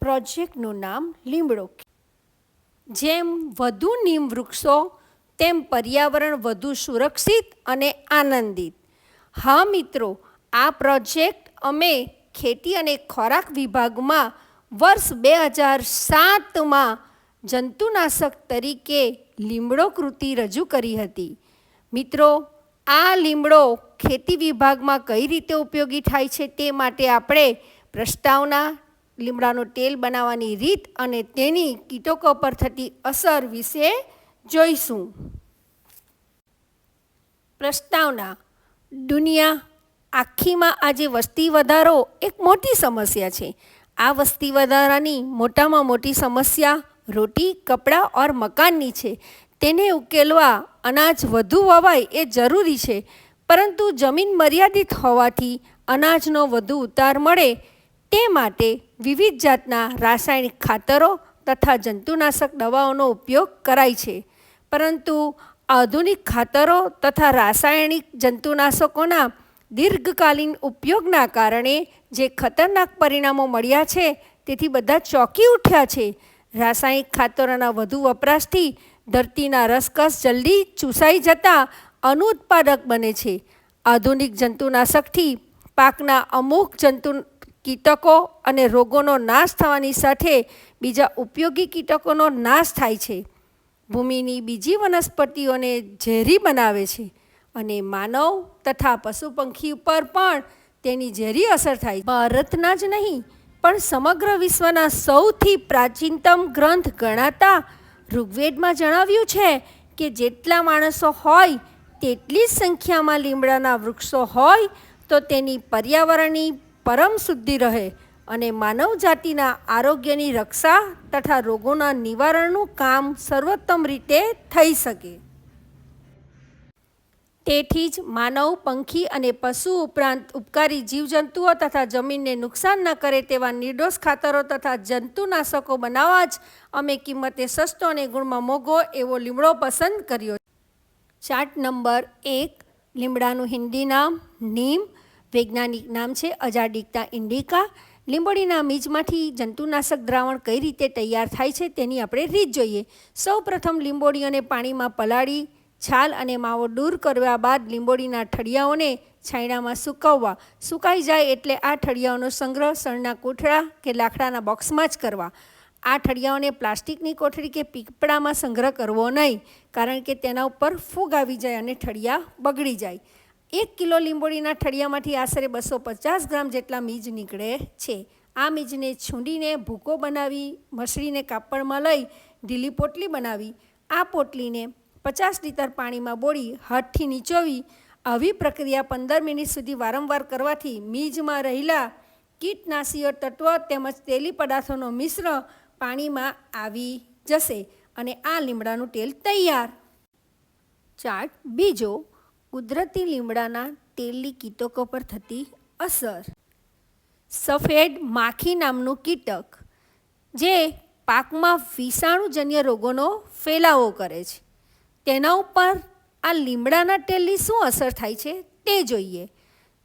પ્રોજેક્ટનું નામ લીમડો જેમ વધુ નીમ વૃક્ષો, તેમ પર્યાવરણ વધુ સુરક્ષિત અને આનંદિત. હા મિત્રો, આ પ્રોજેક્ટ અમે ખેતી અને ખોરાક વિભાગમાં વર્ષ બે હજાર સાતમાં જંતુનાશક તરીકે લીમડો કૃતિ રજૂ કરી હતી. મિત્રો, આ લીમડો ખેતી વિભાગમાં કઈ રીતે ઉપયોગી થાય છે તે માટે આપણે પ્રસ્તાવના લીમડાનું તેલ બનાવવાની રીત અને તેની કીટકો પર થતી અસર વિશે જોઈશું. પ્રસ્તાવના, દુનિયા આખીમાં આજે વસ્તી વધારો એક મોટી સમસ્યા છે. આ વસ્તી વધારાની મોટામાં મોટી સમસ્યા રોટી, કપડાં ઓર મકાનની છે. તેને ઉકેલવા અનાજ વધુ વવાય એ જરૂરી છે. પરંતુ જમીન મર્યાદિત હોવાથી અનાજનો વધુ ઉતાર મળે તે માટે વિવિધ જાતના રાસાયણિક ખાતરો તથા જંતુનાશક દવાઓનો ઉપયોગ કરાય છે. પરંતુ આધુનિક ખાતરો તથા રાસાયણિક જંતુનાશકોના દીર્ઘકાલીન ઉપયોગના કારણે જે ખતરનાક પરિણામો મળ્યા છે, તેથી બધા ચોંકી ઉઠ્યા છે. રાસાયણિક ખાતરોના વધુ વપરાશથી ધરતીના રસકસ જલ્દી ચૂસાઈ જતાં અનુત્પાદક બને છે. આધુનિક જંતુનાશકથી પાકના અમુક જંતુ કીટકો અને રોગોનો નાશ થવાની સાથે બીજા ઉપયોગી કીટકોનો નાશ થાય છે. ભૂમિની બીજી વનસ્પતિઓને ઝેરી બનાવે છે અને માનવ તથા પશુ પંખી ઉપર પણ તેની ઝેરી અસર થાય ભારતના જ નહીં, પણ સમગ્ર વિશ્વના સૌથી પ્રાચીનતમ ગ્રંથ ગણાતા ઋગ્વેદમાં જણાવ્યું છે કે જેટલા માણસો હોય, તેટલી જ સંખ્યામાં લીમડાના વૃક્ષો હોય, તો તેની પર્યાવરણની પરમ શુદ્ધિ રહે અને માનવ જાતિના આરોગ્યની રક્ષા તથા રોગોના નિવારણનું કામ સર્વોત્તમ રીતે થઈ શકે. તેથી જ માનવ, પંખી અને પશુ ઉપરાંત ઉપકારી જીવજંતુઓ તથા જમીનને નુકસાન ન કરે તેવા નિર્દોષ ખાતરો તથા જંતુનાશકો બનાવવા જ અમે કિંમતે સસ્તો અને ગુણમાં મોગો એવો લીમડો પસંદ કર્યો ચાર્ટ નંબર એક, લીમડાનું હિન્દી નામ, નીમ વૈજ્ઞાનિક નામ છે અજાડિકતા ઇન્ડિકા. લીંબોડીના બીજમાંથી જંતુનાશક દ્રાવણ કઈ રીતે તૈયાર થાય છે તેની આપણે રીત જોઈએ. સૌ પ્રથમ લીંબોડીઓને પાણીમાં પલાળી, છાલ અને માવો દૂર કરવા બાદ લીંબોડીના ઠળિયાઓને છાંયડામાં સૂકવવા. સુકાઈ જાય એટલે આ ઠળિયાઓનો સંગ્રહ સણના કોઠડા કે લાકડાના બોક્સમાં જ કરવા. આ ઠળિયાઓને પ્લાસ્ટિકની કોઠડી કે પીપળામાં સંગ્રહ કરવો નહીં, કારણ કે તેના ઉપર ફૂગ આવી જાય અને ઠળિયા બગડી જાય. એક કિલો લીંબોડીના ઠળિયામાંથી આશરે બસો પચાસ ગ્રામ જેટલા મીજ નીકળે છે. આ મીજને છૂંડીને ભૂકો બનાવી, મસળીને કાપડમાં લઈ ઢીલી પોટલી બનાવી. આ પોટલીને પચાસ લીટર પાણીમાં બોળી હાથથી નીચોવી, આવી પ્રક્રિયા પંદર મિનિટ સુધી વારંવાર કરવાથી મીજમાં રહેલા કીટનાશીય તત્વ તેમજ તેલી પદાર્થોનો મિશ્ર પાણીમાં આવી જશે અને આ લીમડાનું તેલ તૈયાર. ચાર્ટ બીજો કુદરતી લીમડાના તેલની કીટકો પર થતી અસર. સફેદ માખી નામનું કીટક, જે પાકમાં વિષાણુજન્ય રોગોનો ફેલાવો કરે છે. તેના ઉપર આ લીમડાના તેલની શું અસર થાય છે તે જોઈએ.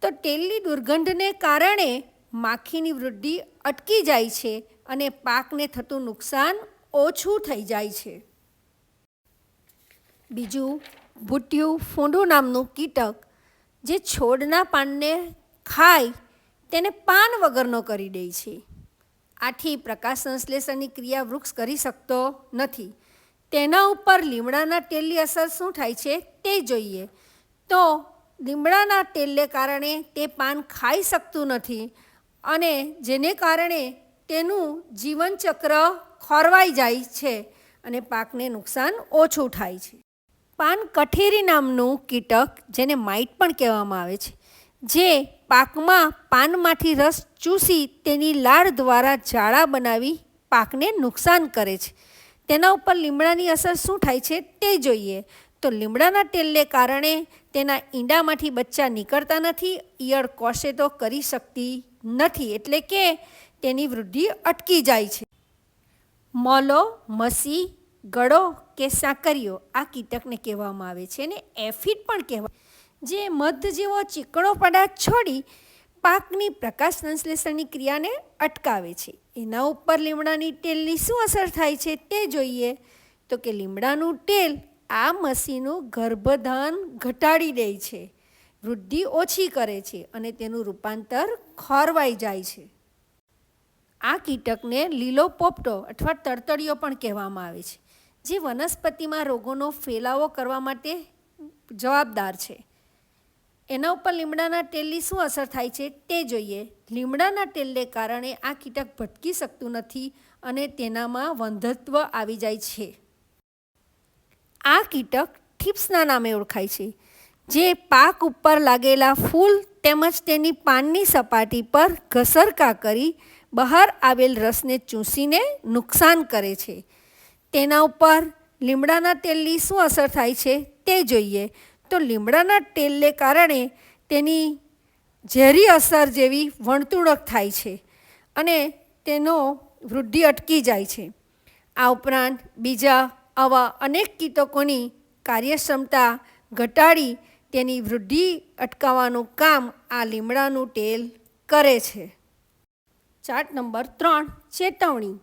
તો તેલની દુર્ગંધને કારણે માખીની વૃદ્ધિ અટકી જાય છે અને પાકને થતું નુકસાન ઓછું થઈ જાય છે. બીજું ભૂટ્યું ફૂંડું નામનું કીટક જે છોડના પાનને ખાય, તેને પાન વગરનો કરી દે છે. આથી પ્રકાશ સંશ્લેષણની ક્રિયા વૃક્ષ કરી શકતો નથી. તેના ઉપર લીમડાના તેલની અસર શું થાય છે તે જોઈએ. તો લીમડાના તેલને કારણે તે પાન ખાઈ શકતું નથી અને જેને કારણે તેનું જીવનચક્ર ખોરવાઈ જાય છે અને પાકને નુકસાન ઓછું થાય છે. પાન કઠેરી નામનું કીટક, જેને માઇટ પણ કહેવામાં આવે છે, જે પાકમાં પાનમાંથી રસ ચૂસી તેની લાળ દ્વારા જાળા બનાવી પાકને નુકસાન કરે છે. તેના ઉપર લીમડાની અસર શું થાય છે તે જોઈએ. તો લીમડાના તેલને કારણે તેના ઈંડામાંથી બચ્ચા નીકળતા નથી, ઈયળ કોષે તો કરી શકતી નથી, એટલે કે તેની વૃદ્ધિ અટકી જાય છે. મોલો, મસી ગળો કે સાંકરીઓ આ કીટકને કહેવામાં આવે છે અને એફિડ પણ કહેવાય. જે મધ જેવો ચીકણો પદાર્થ છોડી પાકની પ્રકાશ સંશ્લેષણની ક્રિયાને અટકાવે છે. એના ઉપર લીમડાની તેલની શું અસર થાય છે તે જોઈએ. તો કે લીમડાનું તેલ આ મસીનું ગર્ભધાન ઘટાડી દે છે. વૃદ્ધિ ઓછી કરે છે અને તેનું રૂપાંતર ખોરવાઈ જાય છે. આ કીટકને લીલો પોપટો અથવા તડતડિયો પણ કહેવામાં આવે છે, જે વનસ્પતિમાં રોગોનો ફેલાવો કરવા માટે જવાબદાર છે. એના ઉપર લીમડાના તેલની શું અસર થાય છે તે જોઈએ. લીમડાના તેલને કારણે આ કીટક ભટકી શકતું નથી અને તેનામાં વંધત્વ આવી જાય છે. આ કીટક થીપ્સના નામે ઓળખાય છે, જે પાક ઉપર લાગેલા ફૂલ તેમજ તેની પાનની સપાટી પર ઘસરકા કરી બહાર આવેલ રસને ચૂસીને નુકસાન કરે છે. તેના ઉપર લીમડાના તેલની શું અસર થાય છે તે જોઈએ. તો લીમડાના તેલને કારણે તેની ઝેરી અસર જેવી વણતુણક થાય છે અને તેનો વૃદ્ધિ અટકી જાય છે. આ ઉપરાંત બીજા આવા અનેક કીટકોની કાર્યક્ષમતા ઘટાડી તેની વૃદ્ધિ અટકાવવાનું કામ આ લીમડાનું તેલ કરે છે. ચાર્ટ નંબર ત્રણ, ચેતવણી.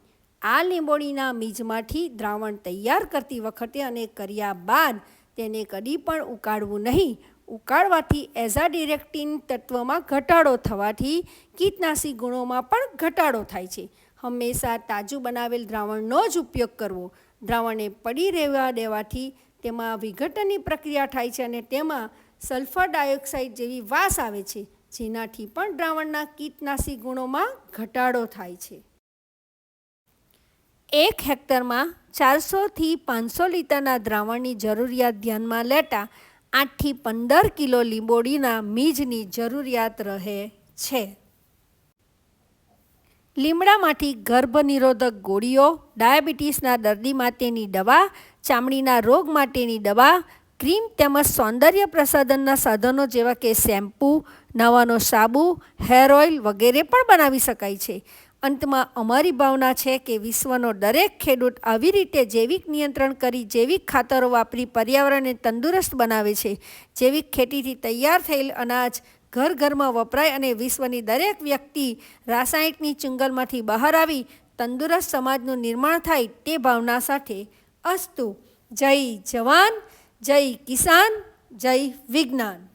આ લીંબોળીના બીજમાંથી દ્રાવણ તૈયાર કરતી વખતે અને કર્યા બાદ તેને કદી પણ ઉકાળવું નહીં. ઉકાળવાથી એઝાડિરેક્ટિન તત્વમાં ઘટાડો થવાથી કીટનાશી ગુણોમાં પણ ઘટાડો થાય છે. હંમેશા તાજું બનાવેલ દ્રાવણનો જ ઉપયોગ કરવો. દ્રાવણને પડી રહેવા દેવાથી તેમાં વિઘટનની પ્રક્રિયા થાય છે અને તેમાં સલ્ફર ડાયોક્સાઇડ જેવી વાસ આવે છે. જેનાથી પણ દ્રાવણના કીટનાશી ગુણોમાં ઘટાડો થાય છે. એક હેક્ટરમાં ચારસોથી પાંચસો લીટરના દ્રાવણની જરૂરિયાત ધ્યાનમાં લેતા આઠથી પંદર કિલો લીંબોડીના બીજની જરૂરિયાત રહે છે. લીમડામાંથી ગર્ભ નિરોધક ગોળીઓ, ડાયાબિટીસના દર્દી માટેની દવા, ચામડીના રોગ માટેની દવા ક્રીમ તેમજ સૌંદર્ય પ્રસાધનના સાધનો જેવા કે શેમ્પૂ, નવાનો સાબુ, હેર ઓઇલ વગેરે પણ બનાવી શકાય છે. અંતમાં અમારી ભાવના છે કે વિશ્વનો દરેક ખેડૂત આવી રીતે જૈવિક નિયંત્રણ કરી જૈવિક ખાતરો વાપરી પર્યાવરણને તંદુરસ્ત બનાવે છે. જૈવિક ખેતીથી તૈયાર થયેલ અનાજ ઘર ઘરમાં વપરાય અને વિશ્વની દરેક વ્યક્તિ રાસાયણિકની ચુંગલમાંથી બહાર આવી તંદુરસ્ત સમાજનું નિર્માણ થાય તે ભાવના સાથે અસ્તુ. જય જવાન. જય કિસાન જય વિજ્ઞાન.